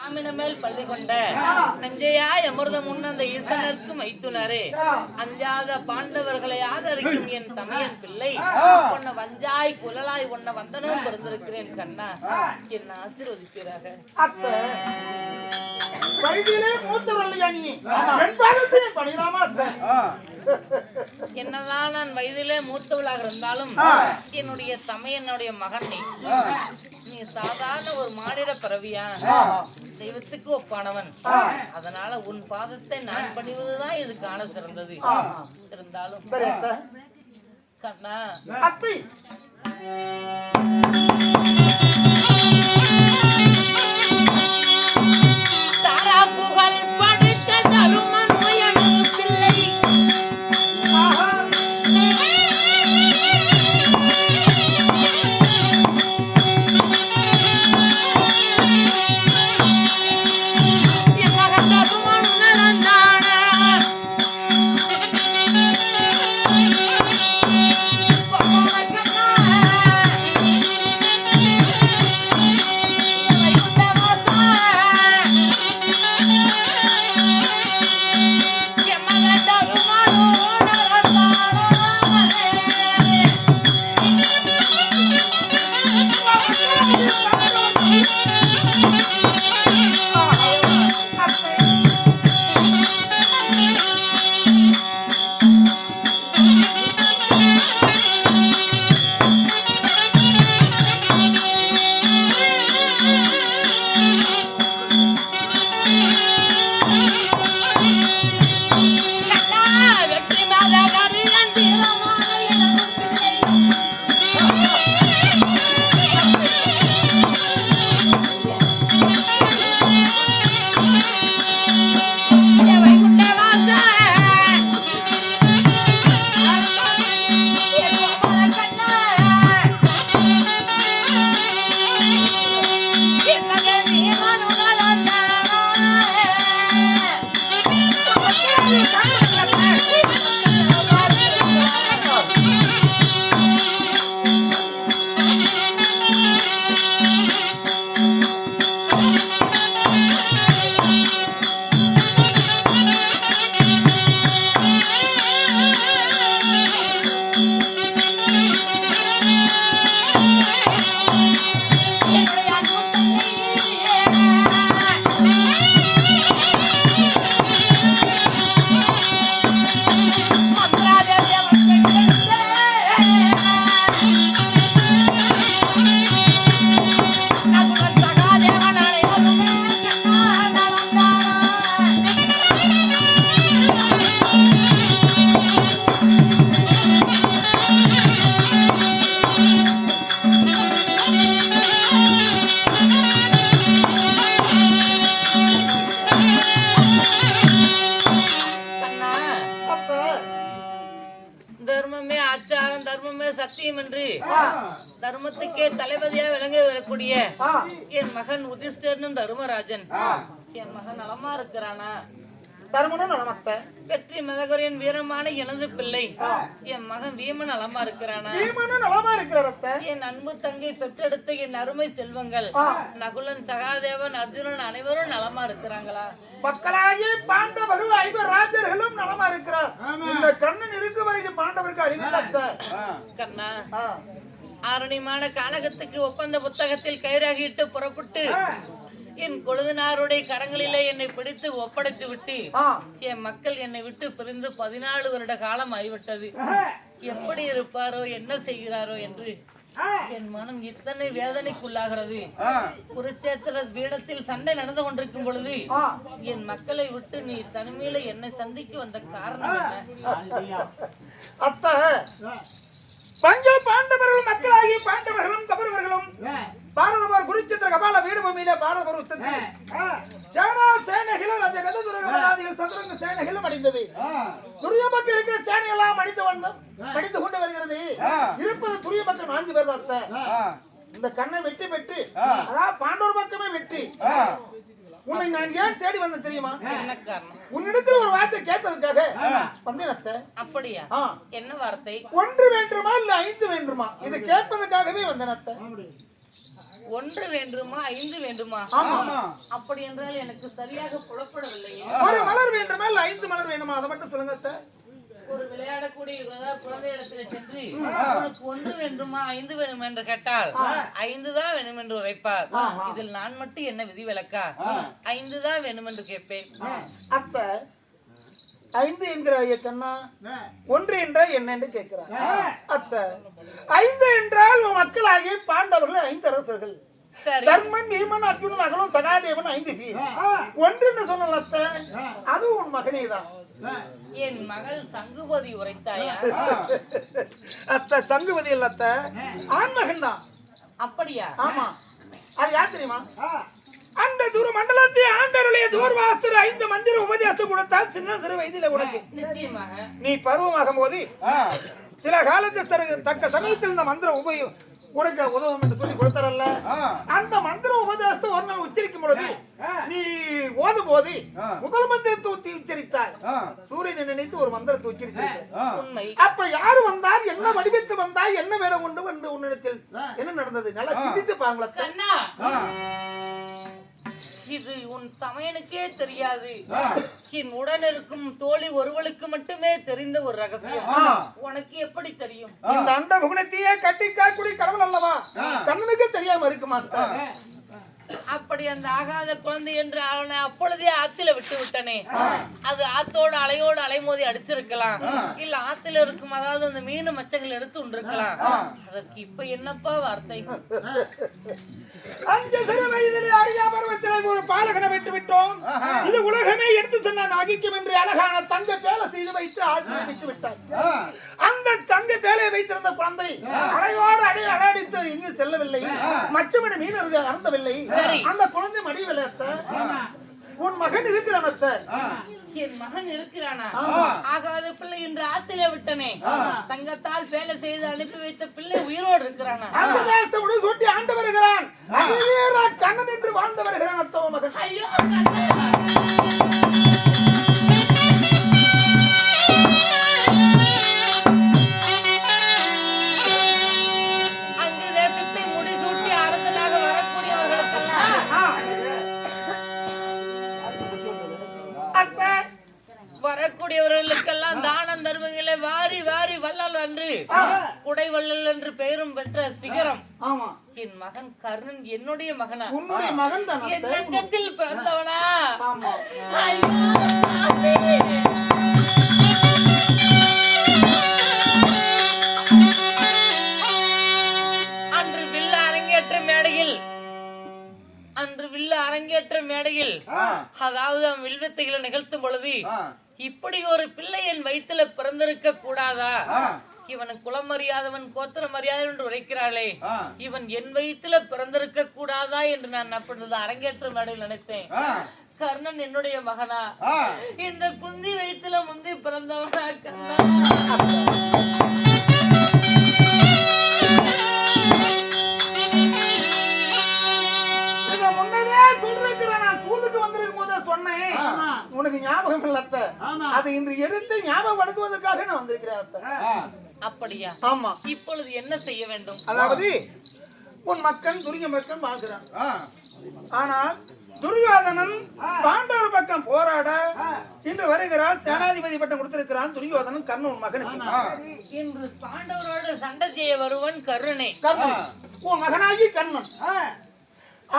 மேல் பள்ளி கொண்ட நஞ்சையாய் அமிர்தம் உண்ணந்த ஈசனருக்கும் மைத்துனரே அஞ்சாத பாண்டவர்களை ஆதரிக்கும் என் தமையன் பிள்ளை. உன்னை வஞ்சாய் குழலாய் உன்னை வந்தனம் பிறந்திருக்கிறேன் கண்ணா. என்ன ஆசீர்வதிப்பீராக. வயதிலே நீ? என்னதான் நான் வயதிலே மூத்தவளாக இருந்தாலும் என்னுடைய தமையனுடைய மகன் நீ. சாதாரண ஒரு மானிட பிறவியா? தெய்வத்துக்கு ஒப்பானவன். அதனால உன் பாதத்தை நான் பணிவதுதான் இதுக்கான சிறந்தது. இருந்தாலும் கண்ணா. தர்மமே சத்தியம் என்று தர்மத்துக்கே தளபதியா விளங்க வரக்கூடிய என் மகன் உதிஷ்டனும் தர்மராஜன். என் மகன் நலமா இருக்கிறானா? தருமனும் வெற்றி மதகுரியன் வீரமான எனது பிள்ளை. என் மகன் வீமன் நலமா இருக்கிறானா? நலமா என் அன்பு தங்கை பெற்றெடுத்த என் அருமை செல்வங்கள். நகுலன் சகாதேவன் அர்ஜுனன் அனைவரும் நலமா இருக்கிறாங்களா? மக்களாகிய பாண்டவர்கள் ஐவர் ராஜர்களும் நலமா இருக்கிறார். இந்த கண்ணன் இருக்கு வரைக்கும் பாண்டவருக்கு அழிவில் அத்தை. கண்ணா ஆ. ஆரணிமான கானகத்துக்கு ஒப்பந்த புத்தகத்தில் கைராகிட்டு புறப்பட்டு என் கொழுதனாருடைய கரங்களிலே என்னை பிடித்து ஒப்படைத்து விட்டு. என் மக்கள் என்னை விட்டு பிரிந்து பதினாலு வருட காலம் ஆகிவிட்டது. எப்படி இருப்பாரோ என்ன செய்கிறாரோ என்று என் மனம் இத்தனை வேதனைக்குள்ளாகிறது. குருச்சேத்திர பீடத்தில் சண்டை நடந்து கொண்டிருக்கும் பொழுது. என் மக்களை விட்டு நீ தனிமையில என்னை சந்திக்க வந்த காரணம் என்ன? அத்தை பஞ்ச பாண்டவர்கள் மக்களாகிய பாண்டவர்களும் கபரவர்களும் பாரதவர் குருச்சித்திர கபால வீடு பூமியில பாரதவர் உத்தத்து சேனா சேனைகளும் ராஜ கததுரகமனாதிகள் சதுரங்க சேனைகளும் அடிந்தது துரிய மக்கள் இருக்கிற சேனை எல்லாம் அடித்து வந்தோம் அடித்து கொண்டு வருகிறது. இருப்பது துரிய மக்கள் நான்கு பேர் தான். இந்த கண்ணை வெற்றி பெற்று அதாவது பாண்டவர் பக்கமே வெற்றி உன்னை நான் ஏன் தேடி வந்தேன் தெரியுமா? உன்னிடத்தில் ஒரு வார்த்தை கேட்பதற்காக வந்தேன் அப்படியா. என்ன வார்த்தை? ஒன்று வேண்டுமா இல்ல ஐந்து வேண்டுமா? இது கேட்பதற்காகவே வந்தேன் அத்தை ஒன்று வேண்டுமா ஐந்து வேண்டுமா? அப்படி என்றால் எனக்கு சரியாக புலப்படவில்லையே ஒரு மலர் வேண்டுமா இல்ல ஐந்து மலர் வேணுமா அதை மட்டும் சொல்லுங்க. ஒரு விளையாடக்கூடிய குழந்தை இடத்துல சென்று உனக்கு ஒன்று வேண்டுமா ஐந்து வேணும் என்று கேட்டால் ஐந்து தான் வேணும் என்று உரைப்பார் இதில் நான் மட்டும் என்ன விதி விலக்கா ஐந்து தான் வேணும் என்று கேட்பேன் அத்தை ஐந்து என்கிற ஐயக்கண்ணா ஒன்று என்றால் என்ன என்று கேட்கிறார். அத்தை ஐந்து என்றால் மக்களாகிய பாண்டவர்கள் ஐந்து அரசர்கள். சரி. தர்மன் பீமன் அர்ஜுனன் அகலும் சகாதேவன் ஐந்து பேர். ஒன்றுன்னு சொன்னல அத்தை. அது உன் மகனே தான். என் மகள் சங்குபதி உரைத்தாயா? அத்தை சங்குவதி இல்ல அத்தை. ஆண் மகன் தான். அப்படியா? ஆமா. அது யார் தெரியுமா? அந்த தூர மண்டலத்தை ஆண்டருடைய தூர்வாசர் ஐந்து மந்திர உபதேசம் கொடுத்தால் சின்ன சிறு வயதில உனக்கு. நிச்சயமாக. நீ பருவமாகும் போது சில காலத்துக்கு தரு- தக்க சமயத்தில் இந்த மந்திரம் உபயோ உனக்கு உதவும் என்று சொல்லி கொடுத்தாரல்ல. அந்த மந்திர உபதேசத்தை ஒரு நாள் உச்சரிக்கும் பொழுது நீ ஓதும் போது முதல் மந்திரத்தை ஊத்தி உச்சரித்தாய். சூரியனை நினைத்து ஒரு மந்திரத்தை உச்சரித்தாய் உண்மை. அப்ப யாரு வந்தார்? என்ன வடிவத்தில் வந்தாய் என்ன வேடம் கொண்டு வந்து உன்னிடத்தில் என்ன நடந்தது? நல்லா சிந்தித்து பாருங்களேன் கண்ணா. இது உன் தமையனுக்கே தெரியாது. என் உடன் இருக்கும் தோழி ஒருவளுக்கு மட்டுமே தெரிந்த ஒரு ரகசியம். உனக்கு எப்படி தெரியும்? இந்த அண்ட புகுணத்தையே கட்டி காக்குடி கடவுள் அல்லவா? கண்ணனுக்கு தெரியாம இருக்குமா அப்படி அந்த ஆகாத குழந்தை என்று அவனை அப்பொழுதே ஆத்தில விட்டு விட்டனே. அது ஆத்தோட அலையோடு அலைமோதி அடிச்சிருக்கலாம். இல்ல ஆத்துல இருக்கும் அதாவது அந்த மீன் மச்சங்கள் எடுத்து உண்டிருக்கலாம். அதற்கு இப்ப என்னப்பா வார்த்தை? அஞ்சு சிறு வயதிலே அறியா பருவத்திலே ஒரு பாலகனை விட்டு விட்டோம். இது உலகமே எடுத்து சொன்ன நகைக்கும் என்று அழகான தங்க பேலை செய்து வைத்து ஆட்சியை விட்டு விட்டார். அந்த தங்க பேலையை வைத்திருந்த குழந்தை அலையோடு அடி அலாடித்து இங்கு செல்லவில்லை. மற்றபடி மீனர்கள் அறந்தவில்லை. அந்த குழந்தை மடி விளையாட்ட. உன் மகன் இருக்கிறான் அத்தை. என் மகன் இருக்கிறானா? ஆகாத பிள்ளை என்று ஆத்தில விட்டனே. தங்கத்தால் வேலை செய்து அனுப்பி வைத்த பிள்ளை உயிரோடு இருக்கிறானா? சுட்டி ஆண்டு வருகிறான். கண்ணன் என்று வாழ்ந்து வருகிறான் அத்தவ மகன். ஐயோ என்று பெயரும் பெற்ற சிகரம். ஆமா. என் மகன் கர்ணன் என்னுடைய மகனா? உன்னுடைய மகன் தான் என். தங்கத்தில் பிறந்தவனா ஆமா. அன்று வில்ல அரங்கேற்ற மேடையில் அன்று வில்ல அரங்கேற்ற மேடையில் அதாவது அவன் வில்வித்தைகளை நிகழ்த்தும் பொழுது இப்படி ஒரு பிள்ளை என் வயித்துல பிறந்திருக்க கூடாதா? இவன் குலம் அறியாதவன் கோத்திரம் அறியாதவன் என்று உரைக்கிறாளே. இவன் என் வயித்துல பிறந்திருக்க கூடாதா என்று நான் அப்பொழுது அரங்கேற்ற மேடையில் நினைத்தேன். கர்ணன் என்னுடைய மகனா? இந்த குந்தி வயித்துல முந்தி பிறந்தவனா கர்ணா? ஞாபகப்படுத்துவதற்காக நான் வந்திருக்கிறேன் அப்படியா? ஆமா. இப்பொழுது என்ன செய்ய வேண்டும்? அதாவது உன் மக்கள் துரிய மக்கள் வாழ்கிறான் ஆனால் துரியோதனன் பாண்டவர் பக்கம் போராட இன்று வருகிறான் சேனாதிபதி பட்டம் கொடுத்திருக்கிறான். துரியோதனன் கர்ணன் மகனுக்கு. இன்று பாண்டவரோடு சண்டை செய்ய வருவன் கருணை. கர்ணன். உன் மகனாகி கர்ணன்.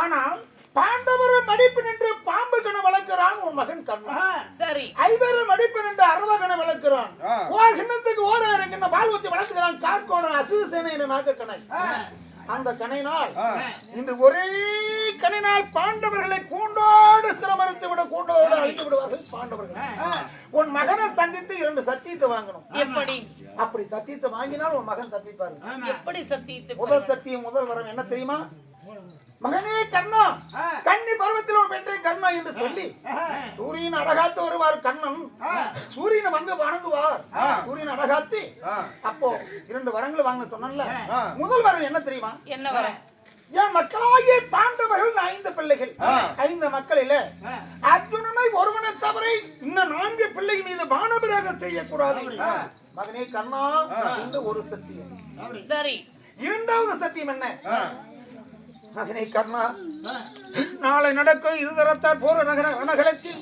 ஆனால் பாண்டவர் மடிப்பு நின்று பாம்பு கண வளர்க்கிறான் உன் மகன் கர்ணன் சரி. ஐவரு மடிப்பு நின்று அரவ கண வளர்க்கிறான் ஓர் கிண்ணத்துக்கு ஓராயிரம் கிண்ண பால் ஊத்தி வளர்த்துக்கிறான் கார்கோடன் அசுசேனை என்ற நாக கணை. அந்த கணையினால் இன்று ஒரே கணையினால் பாண்டவர்களை கூண்டோடு சிரமறுத்து விட கூண்டோடு அழித்து விடுவார்கள் பாண்டவர்கள். உன் மகனை சந்தித்து இரண்டு சத்தியத்தை வாங்கணும். எப்படி? அப்படி சத்தியத்தை வாங்கினால் உன் மகன் தப்பிப்பாரு எப்படி சத்தியத்தை முதல் சத்தியம் முதல் வரம் என்ன தெரியுமா? மகனே கர்ணா கன்னி பருவத்தில் ஒரு பெற்றை கர்ணா என்று சொல்லி சூரியன் அடகாத்து வருவார் கண்ணன். சூரியனை வந்து வணங்குவார் சூரியன் அடகாத்து அப்போ இரண்டு வரங்களை வாங்க சொன்னல முதல் வரம் என்ன தெரியுமா? என்ன வர? என் மக்களாகிய பாண்டவர்கள் ஐந்து பிள்ளைகள். ஐந்து மக்களில அர்ஜுனனை ஒருவனை தவிர இன்னும் நான்கு பிள்ளை மீது பானபிராகம் செய்யக்கூடாது. மகனே கண்ணா இந்த ஒரு சத்தியம். சரி. இரண்டாவது சத்தியம் என்ன? மகனை கர்ணா நாளை நடக்கும் இருதரத்தார் போற நகர ரணகலத்தில்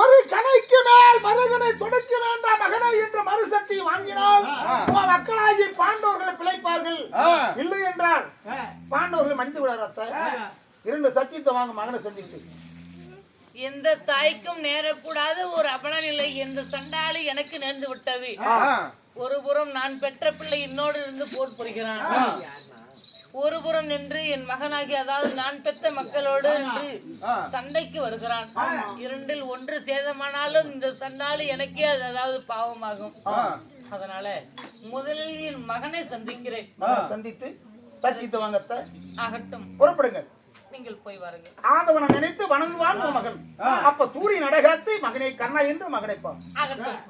ஒரு கணைக்கு மேல் மறுகனை சொடுக்க வேண்டாம். மகனை என்று மறுசக்தி வாங்கினால் மக்களாகி பாண்டவர்கள் பிழைப்பார்கள். இல்லை என்றால் பாண்டவர்கள் மடிந்து விடார் அத்தை. இரண்டு சத்தியத்தை வாங்க மகனை சந்தித்து. எந்த தாய்க்கும் நேரக்கூடாத ஒரு அவலநிலை இந்த சண்டாளி எனக்கு நேர்ந்து விட்டது. ஒரு புறம் நான் பெற்ற பிள்ளை என்னோடு இருந்து போர் புரிகிறான். ஒரு புறம் நின்று என் மகனாகி அதாவது நான் பெற்ற மக்களோடு நின்று சண்டைக்கு வருகிறான். இரண்டில் ஒன்று சேதமானாலும் இந்த சண்டாளி எனக்கே அது அதாவது பாவமாகும். அதனால முதலில் என் மகனை சந்திக்கிறேன். சந்தித்து சத்தியத்தை வாங்க அத்தை ஆகட்டும். புறப்படுங்கள். நீங்கள் போய் வாருங்கள். ஆதவனை நினைத்து வணங்குவான் மகன். அப்ப சூரியன் அடகாத்து மகனை கண்ணா என்று மகனைப்பான் ஆகட்டும்.